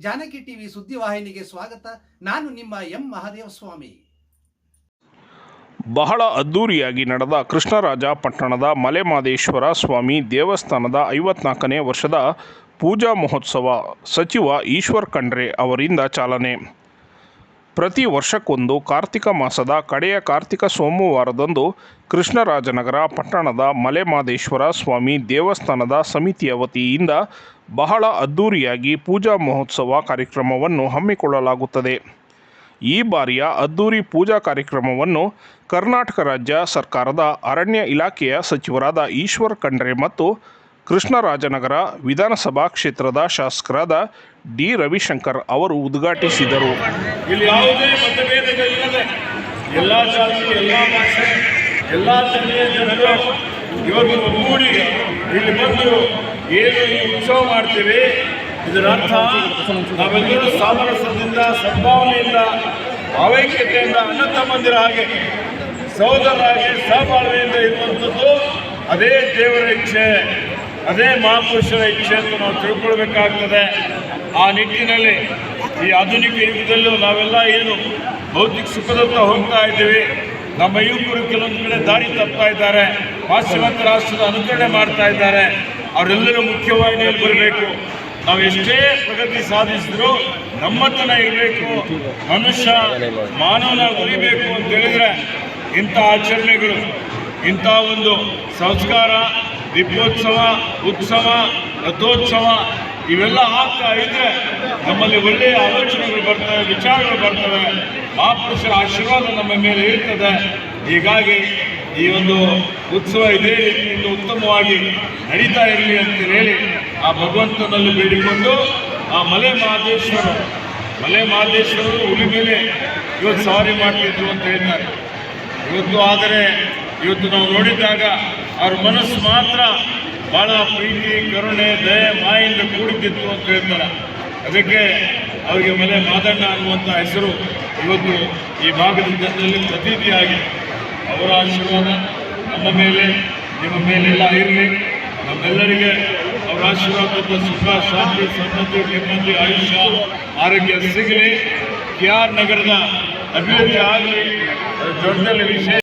Janaki TV ಸುದ್ದಿವಾಹಿನಿಗೆ ಸ್ವಾಗತ. ನಾನು ನಿಮ್ಮ ಎಂ. ಮಹಾದೇವ ಸ್ವಾಮಿ. ಬಹಳ ಅದ್ದೂರಿಯಾಗಿ ನಡೆದ ಕೃಷ್ಣರಾಜ ಪಟ್ಟಣದ ಮಲೆಮಾದೇಶ್ವರ ಸ್ವಾಮಿ ದೇವಸ್ಥಾನದ ಐವತ್ನಾಲ್ಕನೇ ವರ್ಷದ ಪೂಜಾ ಮಹೋತ್ಸವ ಸಚಿವ ಈಶ್ವರ್ ಖಂಡ್ರೆ ಅವರಿಂದ ಚಾಲನೆ. ಪ್ರತಿ ವರ್ಷಕ್ಕೊಂದು ಕಾರ್ತಿಕ ಮಾಸದ ಕಡೆಯ ಕಾರ್ತಿಕ ಸೋಮವಾರದಂದು ಕೃಷ್ಣರಾಜನಗರ ಪಟ್ಟಣದ ಮಲೆಮಾದೇಶ್ವರ ಸ್ವಾಮಿ ದೇವಸ್ಥಾನದ ಸಮಿತಿಯ ವತಿಯಿಂದ ಬಹಳ ಅದ್ದೂರಿಯಾಗಿ ಪೂಜಾ ಮಹೋತ್ಸವ ಕಾರ್ಯಕ್ರಮವನ್ನು ಹಮ್ಮಿಕೊಳ್ಳಲಾಗುತ್ತದೆ. ಈ ಬಾರಿಯ ಅದ್ದೂರಿ ಪೂಜಾ ಕಾರ್ಯಕ್ರಮವನ್ನು ಕರ್ನಾಟಕ ರಾಜ್ಯ ಸರ್ಕಾರದ ಅರಣ್ಯ ಇಲಾಖೆಯ ಸಚಿವರಾದ ಈಶ್ವರ್ ಖಂಡ್ರೆ ಮತ್ತು ಕೃಷ್ಣರಾಜನಗರ ವಿಧಾನಸಭಾ ಕ್ಷೇತ್ರದ ಶಾಸಕರಾದ ಡಿ ರವಿಶಂಕರ್ ಅವರು ಉದ್ಘಾಟಿಸಿದರು. ಇಲ್ಲಿ ಯಾವುದೇ ಮತಭೇದಗಳಿಲ್ಲದೆ ಎಲ್ಲ ಜಾತಿ ಎಲ್ಲ ಭಾಷೆ ಎಲ್ಲ ಧರ್ಮೀಯ ಜನರು ಇವತ್ತು ಒಗ್ಗೂಡಿ ಇಲ್ಲಿ ಬಂದು ಏನು ಈ ಉತ್ಸವ ಮಾಡ್ತೀವಿ, ಇದರ ಅರ್ಥ ನಾವೆಲ್ಲರೂ ಸಾಮರಸ್ಯದಿಂದ ಸದ್ಭಾವನೆಯಿಂದ ಭಾವೈಕ್ಯತೆಯಿಂದ ಅಣ್ಣ ತಮ್ಮಂದಿರ ಹಾಗೆ, ಸಹೋದರರಾಗಿ ಸಹಬಾಳ್ವೆಯಿಂದ ಇರುವಂಥದ್ದು ಅದೇ ದೇವರ ಇಚ್ಛೆ, ಅದೇ ಮಹಾಪುರುಷರ ಇಚ್ಛೆ ಅಂತ ನಾವು ತಿಳ್ಕೊಳ್ಬೇಕಾಗ್ತದೆ. ಆ ನಿಟ್ಟಿನಲ್ಲಿ ಈ ಆಧುನಿಕ ಯುಗದಲ್ಲೂ ನಾವೆಲ್ಲ ಏನು ಭೌತಿಕ ಸುಖದತ್ತ ಹೋಗ್ತಾ ಇದ್ದೀವಿ. ನಮ್ಮ ಯುವಕರು ಕೆಲವೊಂದು ಕಡೆ ದಾರಿ ತಪ್ತಾ ಇದ್ದಾರೆ. ಪಾಶ್ಚಿಮಾತ್ಯ ರಾಷ್ಟ್ರದ ಅನುಕರಣೆ ಮಾಡ್ತಾ ಇದ್ದಾರೆ. ಅವರೆಲ್ಲರೂ ಮುಖ್ಯವಾಹಿನಿಯಲ್ಲಿ ಬರಬೇಕು ನಾವು ಎಷ್ಟೇ ಪ್ರಗತಿ ಸಾಧಿಸಿದ್ರು ನಮ್ಮತನ ಇರಬೇಕು. ಮನುಷ್ಯ ಮಾನವನ ಉಳಿಬೇಕು ಅಂತ ಹೇಳಿದ್ರೆ ಇಂಥ ಆಚರಣೆಗಳು, ಇಂಥ ಒಂದು ಸಂಸ್ಕಾರ, ದೀಪೋತ್ಸವ, ಉತ್ಸವ, ರಥೋತ್ಸವ ಇವೆಲ್ಲ ಆಗ್ತಾ ಇದ್ರೆ ನಮ್ಮಲ್ಲಿ ಒಳ್ಳೆಯ ಆಲೋಚನೆಗಳು ಬರ್ತವೆ, ವಿಚಾರಗಳು ಬರ್ತವೆ. ಮಹಾಪುರುಷರ ಆಶೀರ್ವಾದ ನಮ್ಮ ಮೇಲೆ ಇರ್ತದೆ. ಹೀಗಾಗಿ ಈ ಒಂದು ಉತ್ಸವ ಇದೇ ರೀತಿಯಿಂದ ಉತ್ತಮವಾಗಿ ನಡೀತಾ ಇರಲಿ ಅಂತ ಹೇಳಿ ಆ ಭಗವಂತನಲ್ಲಿ ಬೇಡಿಕೊಂಡು ಆ ಮಲೆ ಮಹದೇಶ್ವರ, ಮಲೆ ಮಹದೇಶ್ವರರು ಹುಲಿ ಮೇಲೆ ಇವತ್ತು ಸವಾರಿ ಮಾಡ್ತಿದ್ರು ಅಂತ ಹೇಳ್ತಾರೆ. ಇವತ್ತು ಆದರೆ ಇವತ್ತು ನಾವು ನೋಡಿದಾಗ ಅವ್ರ ಮನಸ್ಸು ಮಾತ್ರ ಭಾಳ ಪ್ರೀತಿ, ಕರುಣೆ, ದಯೆ, ಮಾಯಿಂದ ಕೂಡಿದ್ದಿತ್ತು ಅಂತ ಹೇಳ್ತಾರೆ. ಅದಕ್ಕೆ ಅವರಿಗೆ ಮನೆ ಮಾದಣ್ಣ ಅನ್ನುವಂಥ ಹೆಸರು ಇವತ್ತು ಈ ಭಾಗದ ಜನರಲ್ಲಿ ಪ್ರತೀತಿಯಾಗಿದೆ ಅವರ ಆಶೀರ್ವಾದ ನಮ್ಮ ಮೇಲೆ, ನಿಮ್ಮ ಮೇಲೆಲ್ಲ ಇರಲಿ. ನಮ್ಮೆಲ್ಲರಿಗೆ ಅವರ ಆಶೀರ್ವಾದದ ಸುಖ, ಶಾಂತಿ ಸನ್ನತಿ ನೆಮ್ಮದಿ, ಆಯುಷ್ಯ, ಆರೋಗ್ಯ ಸಿಗಲಿ. ಕೆ ಆರ್ ನಗರದ ಅಭಿವೃದ್ಧಿ ಆಗಲಿ. ದೊಡ್ಡದಲ್ಲಿ ವಿಷಯ